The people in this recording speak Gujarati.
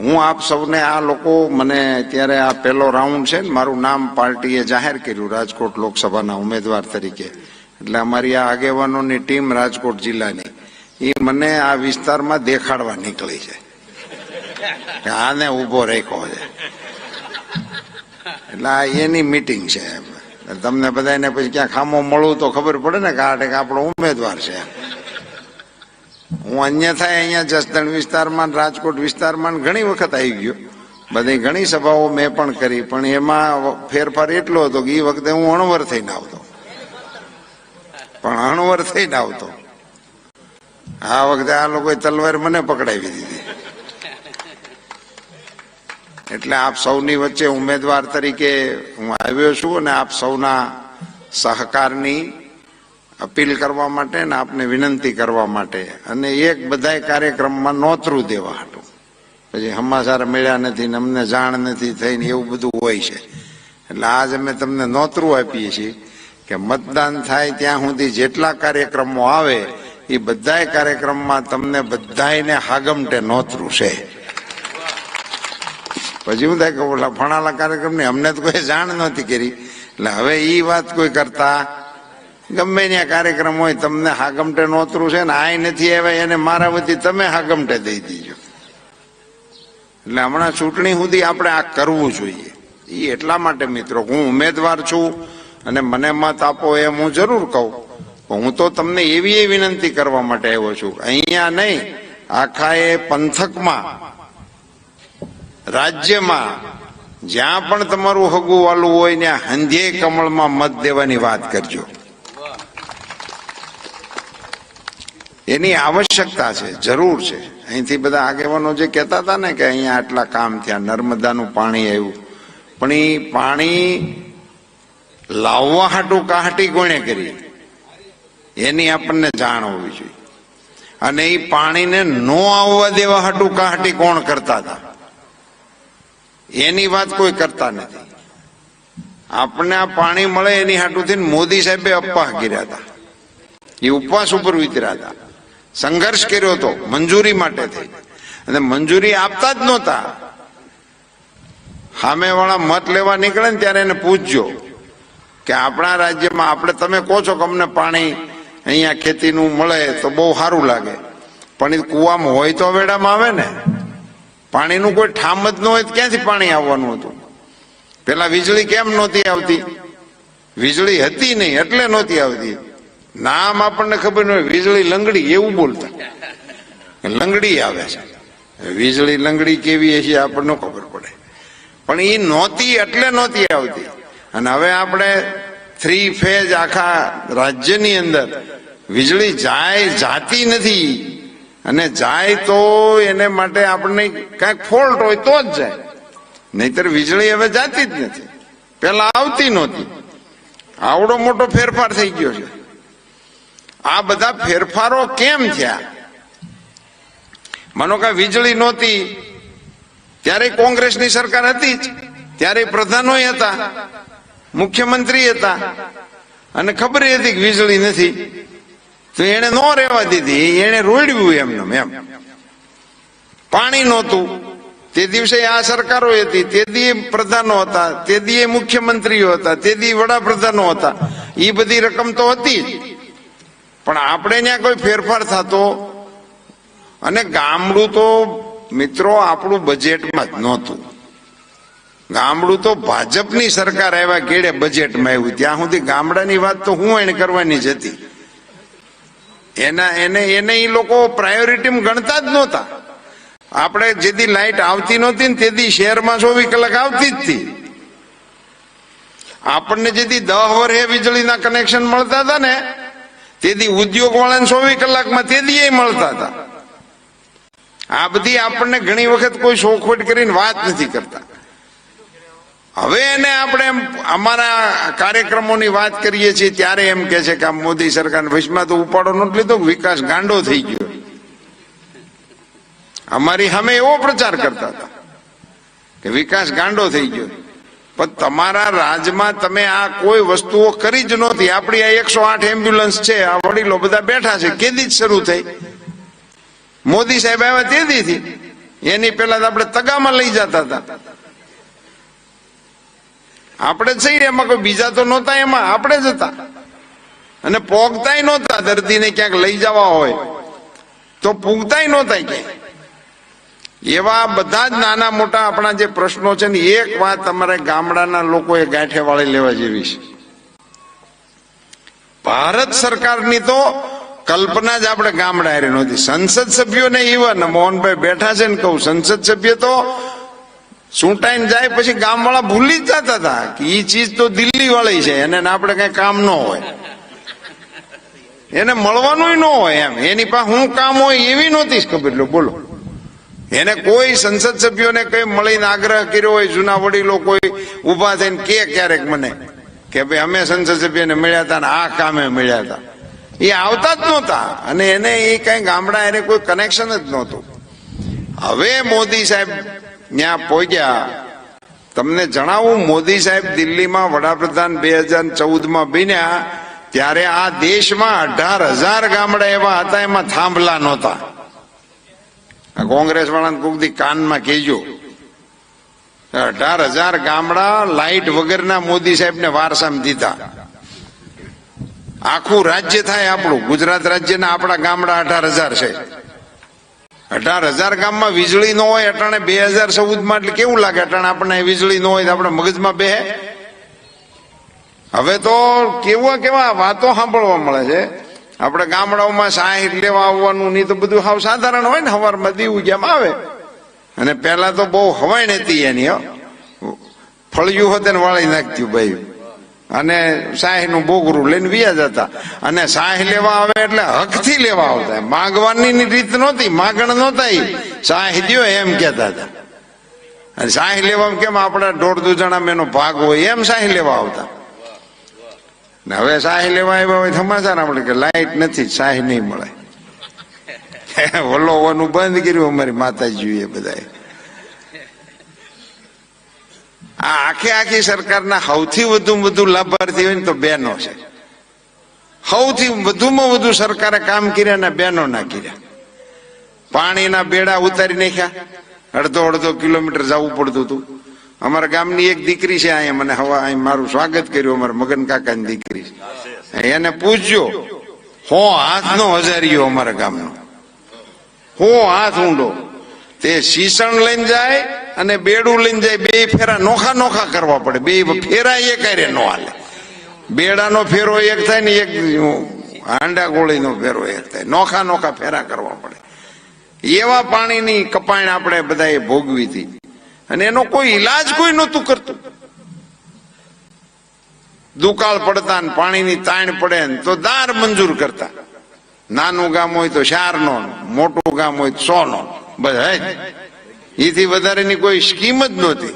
હું આપ સૌને આ લોકો મને અત્યારે આ પહેલો રાઉન્ડ છે ને મારું નામ પાર્ટીએ જાહેર કર્યું રાજકોટ લોકસભાના ઉમેદવાર તરીકે. એટલે અમારી આ આગેવાનોની ટીમ રાજકોટ જિલ્લાની. એ મને આ વિસ્તારમાં દેખાડવા નીકળી છે. આને ઊભો રાખ્યો છે. એટલે આ એની મીટિંગ છે એમ. તમને બધાને પછી ક્યાં ખામો મળવું તો ખબર પડે ને કે આ આપણો ઉમેદવાર છે હું અન્યથા અહીંયા જસદણ વિસ્તારમાં, રાજકોટ વિસ્તારમાં ઘણી વખત આવી ગયો. બધી ઘણી સભાઓ મેં પણ કરી, પણ એમાં ફેરફાર એટલો હતો કે એ વખતે હું અણવર થઈને આવતો. પણ અણવર થઈને આવતો. આ વખતે આ લોકોએ તલવાર મને પકડાવી દીધી. એટલે આપ સૌની વચ્ચે ઉમેદવાર તરીકે હું આવ્યો છું અને આપ સૌના સહકારની અપીલ કરવા માટે ને આપને વિનંતી કરવા માટે. અને એક બધાય કાર્યક્રમમાં નોતરું દેવા હતું પછી હમાસાર મળ્યા નથી ને અમને જાણ નથી થઈને એવું બધું હોય છે. એટલે આજ અમે તમને નોતરું આપીએ છીએ કે મતદાન થાય ત્યાં સુધી જેટલા કાર્યક્રમો આવે, એ બધાય કાર્યક્રમમાં તમને બધાયને હાગમટે નોતરું છે. પછી હું થાય કે ઓલા ફણાલા કાર્યક્રમની અમને તો કોઈ જાણ નહોતી કરી. એટલે હવે એ વાત કોઈ કરતા ગમે ત્યાં કાર્યક્રમ હોય, તમને હાગમટે નોતરું છે ને આય નથી આવ્યા, એને મારા વતી તમે હાગમટે દઈ દીજો. એટલે હમણાં ચૂંટણી સુધી આપણે આ કરવું જોઈએ. એ એટલા માટે મિત્રો, હું ઉમેદવાર છું અને મને મત આપો એમ હું જરૂર કહું. હું તો તમને એવી એ વિનંતી કરવા માટે આવ્યો છું. અહીંયા નહીં, આખા એ પંથકમાં, રાજ્યમાં, જ્યાં પણ તમારું હગું વાલું હોય, ત્યાં હંધે કમળમાં મત દેવાની વાત કરજો. એની આવશ્યકતા છે, જરૂર છે. અહીંથી બધા આગેવાનો જે કહેતા હતા ને કે અહીંયા આટલા કામ થયા, નર્મદાનું પાણી આવ્યું. પણ એ પાણી લાવવા હાટું કાહટી કોણે કરી? એની આપણને જાણ હોવી જોઈએ. અને એ પાણીને નો આવવા દેવા હાટું કાહટી કોણ કરતા હતા? એની વાત કોઈ કરતા નથી. આપણને આ પાણી મળે એની હાટુથી મોદી સાહેબે અપવાહ કર્યા હતા. એ ઉપવાસ ઉપર વિતર્યા હતા. સંઘર્ષ કર્યો હતો મંજૂરી માટે થઈ. અને મંજૂરી આપતા જ નહોતા. સામેવાળા મત લેવા નીકળે ને ત્યારે એને પૂછજો કે આપણા રાજ્યમાં આપણે તમે કહો છો કે અમને પાણી અહીંયા ખેતીનું મળે તો બહુ સારું લાગે. પણ એ કૂવામાં હોય તો વેડામાં આવે ને. પાણીનું કોઈ ઠામ જ ન હોય તો ક્યાંથી પાણી આવવાનું હતું? પેલા વીજળી કેમ નહોતી આવતી? વીજળી હતી નહીં, એટલે નહોતી આવતી. નામ આપણને ખબર ન હોય, વીજળી લંગડી એવું બોલતા. લંગડી આવે છે. વીજળી લંગડી કેવી હશે આપણને ખબર પડે. પણ એ નહોતી એટલે નહોતી આવતી. અને હવે આપણે થ્રી ફેજ આખા રાજ્યની અંદર વીજળી જાય, જાતી નથી. અને જાય તો એને માટે આપણને કાંઈક ફોલ્ટ હોય તો જ જાય. નહીતર વીજળી હવે જાતી જ નથી. પેલા આવતી નહોતી. આવડો મોટો ફેરફાર થઈ ગયો છે. આ બધા ફેરફારો કેમ થયા? માનો કે વીજળી નહોતી, ત્યારે કોંગ્રેસની સરકાર હતી જ. ત્યારે પ્રધાનો હતા, મુખ્યમંત્રી હતા. અને ખબર હતી કે વીજળી નથી. તો એને ન રહેવા દીધી એને રોડ્યું એમને, એમ. પાણી નહોતું. તે દિવસે આ સરકારો હતી, તે દી પ્રધાનો હતા, તે દી મુખ્યમંત્રીઓ હતા, તે દી વડાપ્રધાનો હતા. એ બધી રકમ તો હતી જ. પણ આપણે ત્યાં કોઈ ફેરફાર થતો? અને ગામડું તો મિત્રો આપણું બજેટમાં જ નહોતું. ગામડું તો ભાજપની સરકાર આવ્યા કેડે બજેટમાં આવ્યું. ત્યાં સુધી ગામડાની વાત તો હું એને કરવાની જ હતી. એના, એને એને એ લોકો પ્રાયોરિટીમાં ગણતા જ નહોતા. આપણે જેથી લાઈટ આવતી નહોતી ને તેથી શહેરમાં ચોવીસ કલાક આવતી જ હતી. આપણને જેથી દહ વર્ષે વીજળીના કનેક્શન મળતા હતા ને તેથી ઉદ્યોગ વાળાને ચોવીસ કલાકમાં તેથી એ મળતા હતા. આ બધી આપણને ઘણી વખત કોઈ શોખવટ કરીને વાત નથી કરતા. હવે એને આપણે અમારા કાર્યક્રમોની વાત કરીએ છીએ, ત્યારે એમ કે છે કે આ મોદી સરકાર ભવિષ્યમાં તો ઉપાડો નથી લીધો, વિકાસ ગાંડો થઈ ગયો. અમારી સામે એવો પ્રચાર કરતા હતા કે વિકાસ ગાંડો થઈ ગયો. પણ તમારા રાજમાં તમે આ કોઈ વસ્તુઓ કરી જ નહોતી. આપણી આ એકસો આઠ એમ્બ્યુલન્સ છે, આ વડીલો બધા બેઠા છે. કેદી જ શરૂ થઈ? મોદી સાહેબ આવ્યા તેદીથી. એની પહેલા તો આપણે તગામાં લઈ જતા હતા. આપણે જ સહી એમાં કોઈ બીજા તો નહોતા એમાં. આપણે જ હતા. અને પોગતાય નહોતા. દર્દીને ક્યાંક લઈ જવા હોય. તો પૂગતાય નહોતા ક્યાંય. એવા બધા જ નાના મોટા આપણા જે પ્રશ્નો છે ને, એક વાત તમારે ગામડાના લોકોએ ગાંઠે વાળી લેવા જેવી છે. ભારત સરકારની તો કલ્પના જ આપણે ગામડા હારી નહોતી. સંસદ સભ્યોને ઇવન મોહનભાઈ બેઠા છે ને કહું, સંસદ સભ્ય તો ચૂંટાઈને જાય પછી ગામવાળા ભૂલી જ જતા હતા કે એ ચીજ તો દિલ્હી વાળી છે, એને આપણે કઈ કામ ન હોય. એને મળવાનું ન હોય એમ. એની પાસે હું કામ હોય એવી નહોતી ખબર. લો, બોલો. એને કોઈ સંસદ સભ્યોને કઈ મળીને આગ્રહ કર્યો હોય, જૂના વડીલો કોઈ ઊભા થઈને કે ક્યારેક મને કે ભાઈ અમે સંસદ સભ્યને મળ્યા હતા ને આ કામે મળ્યા હતા. એ આવતા જ નહોતા અને એને એ કઈ ગામડા એને કોઈ કનેક્શન જ નહોતું. હવે મોદી સાહેબ ત્યાં પહોંચ્યા. તમને જણાવું, મોદી સાહેબ દિલ્હીમાં વડાપ્રધાન બે હજાર ચૌદમાં બન્યા, ત્યારે આ દેશમાં અઢાર હજાર ગામડા એવા હતા, એમાં થાંભલા નહોતા. કોંગ્રેસ વાળાને કોક દી કાનમાં કહેજો. અઢાર હજાર ગામડા લાઈટ વગરના મોદી સાહેબને વારસામાં દીધા. આખું રાજ્ય થાય આપણું. ગુજરાત રાજ્યના આપણા ગામડા અઢાર હજાર છે. અઢાર હજાર ગામમાં વીજળી ન હોય, અટાણે બે હજાર ચૌદમાં એટલે કેવું લાગે? અટાણે આપણને વીજળી ન હોય તો આપણે મગજમાં બે? હવે તો કેવા કેવા વાતો સાંભળવા મળે છે. આપણે ગામડાઓમાં સાહીઠ લેવા આવવાનું નહીં તો બધું હાવ સાધારણ હોય ને સવારમાં દીવું જેમ આવે. અને પહેલા તો બહુ હવાઈ હતી એની. ફળિયું હતું ને વાળી નાખતું ભાઈ. અને સાહનું બોગરું લઈને વ્યા જતા. અને સાહ લેવા આવે એટલે હકથી લેવા આવતા. માંગવાની રીત નહોતી, માગણ નહોતા. સાહ દ્યો એમ કેતા હતા. અને સાહ લેવા કેમ આપણા દોઢ દુ જણા એનો ભાગ હોય, એમ સાહ લેવા આવતા. ને હવે સાહી લેવા આવ્યા હોય સમાચાર આપણે કે લાઈટ નથી સાહી નહીં મળે. વલોવાનું બંધ કર્યું અમારી માતાજીએ બધાએ. આ આખી આખી સરકારના સૌથી વધુ વધુ લાભાર્થી હોય ને તો બહેનો છે. સૌથી વધુમાં વધુ સરકારે કામ કર્યા ને બહેનો ના કર્યા. પાણીના બેડા ઉતારી નાખ્યા. અડધો અડધો કિલોમીટર જવું પડતું હતું. અમારા ગામની એક દીકરી છે અહીંયા મને હવા અહીં મારું સ્વાગત કર્યું, અમારા મગન કાકાની દીકરી. એને પૂછજો, હો હાથનો હજારીયો અમારા ગામનો? હો હાથ ઊંડો? તે શીશણ લઈને જાય અને બેડું લઈને જાય, બે ફેરા નોખા નોખા કરવા પડે. બે ફેરા એક કરે નો હાલે. બેડાનો ફેરો એક થાય ને એક હાંડા ગોળીનો ફેરો એક થાય. નોખા નોખા ફેરા કરવા પડે. એવા પાણીની કપાણ આપણે બધાએ ભોગવી હતી. અને એનો કોઈ ઈલાજ કોઈ નહોતું કરતું. દુકાળ પડતા ને પાણીની તાણ પડે ને તો દાર મંજૂર કરતા. નાનું ગામ હોય તો ચાર નો, મોટું ગામ હોય તો સો નો બધા એથી વધારેની કોઈ સ્કીમ જ નહોતી.